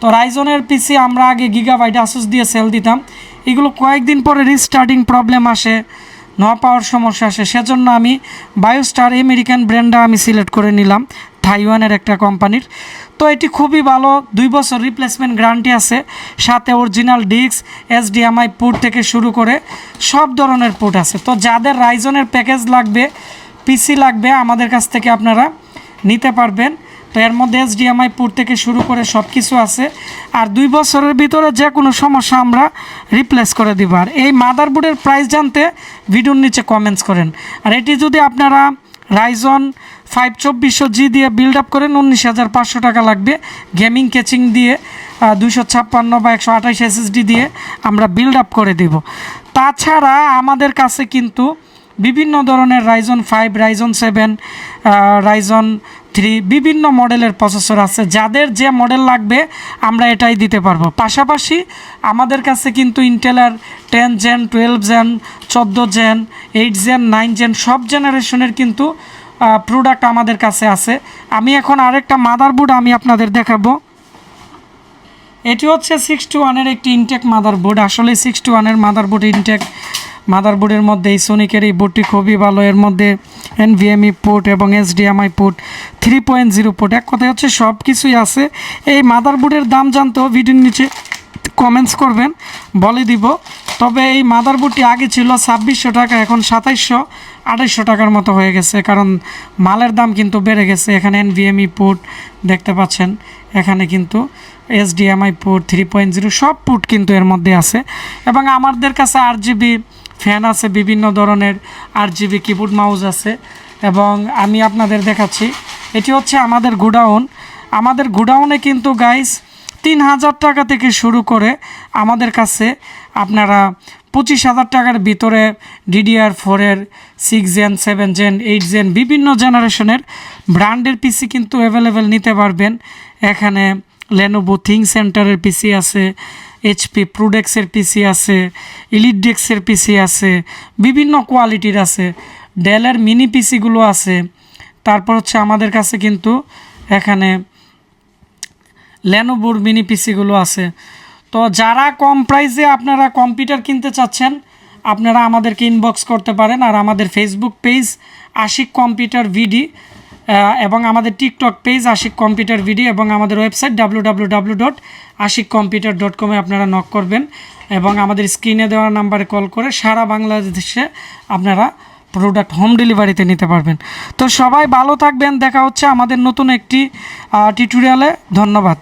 তো রাইজনের পিসি, আমরা আগে গিগাবাইট আসুস দিয়ে সেল দিতাম। এগুলো কয়েকদিন পরে রিস্টার্টিং প্রবলেম আসে ন পাওয়ার সমস্যা আসে। সেজন্য আমি বায়োস্টার আমেরিকান ব্র্যান্ডটা আমি সিলেক্ট করে নিলাম থাইওয়ানের একটা কোম্পানির তো এটি খুবই ভালো, দুই বছর রিপ্লেসমেন্ট গ্যারান্টি আছে। সাথে অরিজিনাল ডিস্ক এসডিএমআই পোর্ট থেকে শুরু করে সব ধরনের পোর্ট আছে। তো যাদের রাইজনের প্যাকেজ লাগবে, পিসি লাগবে, আমাদের কাছ থেকে আপনারা নিতে পারবেন। তো এর মধ্যে এসডিএমআই পোর্ট থেকে শুরু করে সব কিছু আছে। আর দুই বছরের ভিতরে যে কোনো সমস্যা আমরা রিপ্লেস করে দিব। আর এই মাদারবোর্ডের প্রাইস জানতে ভিডিওর নিচে কমেন্টস করেন। আর এটি যদি আপনারা রাইজন ফাইভ চব্বিশশো জি দিয়ে বিল্ড আপ করেন, উনিশ হাজার পাঁচশো টাকা লাগবে। গেমিং কেচিং দিয়ে দুশো ছাপ্পান্ন বা একশো আঠাশ এসএসডি দিয়ে আমরা বিল্ড আপ করে দেব। তাছাড়া আমাদের কাছে কিন্তু বিভিন্ন ধরনের Ryzen five Ryzen seven Ryzen three বিভিন্ন মডেলের প্রসেসর আছে। যাদের যে মডেল লাগবে, আমরা এটাই দিতে পারব। পাশাপাশি আমাদের কাছে কিন্তু ইন্টেলের টেন জেন টুয়েলভ জেন চোদ্দ gen eight gen nine gen সব জেনারেশনের কিন্তু প্রোডাক্ট আমাদের কাছে আছে। আমি এখন আরেকটা মাদারবোর্ড আমি আপনাদের দেখাবো। এটি হচ্ছে সিক্স টু ওয়ানের একটি ইনটেক মাদারবোর্ড আসলে সিক্স টু ওয়ানের মাদারবোর্ড ইনটেক মাদারবোর্ডের মধ্যে এই সোনিকের এই বোর্ডটি খুবই ভালো। এর মধ্যে এনভিএমই পোর্ট এবং HDMI port three point zero port এক কথায় হচ্ছে সব কিছুই আছে। এই মাদারবোর্ডের দাম জানতেও ভিডিওর নিচে কমেন্টস করবেন, বলে দিব। তবে এই মাদারবোর্ডটি আগে ছিল ছাব্বিশশো টাকা, এখন সাতাইশশো, আড়াইশো টাকার মতো হয়ে গেছে, কারণ মালের দাম কিন্তু বেড়ে গেছে। এখানে এনভিএমই পোর্ট দেখতে পাচ্ছেন, এখানে কিন্তু HDMI port three point zero সব পোর্ট কিন্তু এর মধ্যে আছে। এবং আমাদের কাছে আট জিবি ফ্যান আছে, বিভিন্ন ধরনের আর জিবি কিবোর্ড মাউস আছে। এবং আমি আপনাদের দেখাচ্ছি, এটি হচ্ছে আমাদের গোডাউন। আমাদের গোডাউনে কিন্তু গাইস তিন হাজার টাকা থেকে শুরু করে আমাদের কাছে আপনারা পঁচিশ হাজার টাকার ভিতরে ডিডিআর ফোরের six gen seven gen eight gen বিভিন্ন জেনারেশনের ব্র্যান্ডের পিসি কিন্তু অ্যাভেলেবেল নিতে পারবেন। এখানে লেনোভো থিং সেন্টারের পিসি আছে এইচপি প্রোডেক্সের পিসি আছে ইলিডেক্সের পিসি আছে, বিভিন্ন কোয়ালিটির আছে। ডেলের মিনি পিসিগুলো আছে। তারপর হচ্ছে আমাদের কাছে কিন্তু এখানে লেনোভোর মিনি পিসিগুলো আছে। তো যারা কম প্রাইসে আপনারা কম্পিউটার কিনতে চাচ্ছেন, আপনারা আমাদেরকে ইনবক্স করতে পারেন। আর আমাদের ফেসবুক পেজ আশিক কম্পিউটার ভিডি এবং আমাদের TikTok page Ashik computer video এবং আমাদের website W W W dot Ashik computer dot কমে আপনারা নক করবেন এবং আমাদের স্ক্রিনে দেওয়া নাম্বারে কল করে সারা বাংলাদেশে আপনারা প্রোডাক্ট হোম ডেলিভারিতে নিতে পারবেন। তো সবাই ভালো থাকবেন, দেখা হচ্ছে আমাদের নতুন একটি টিউটোরিয়ালে ধন্যবাদ।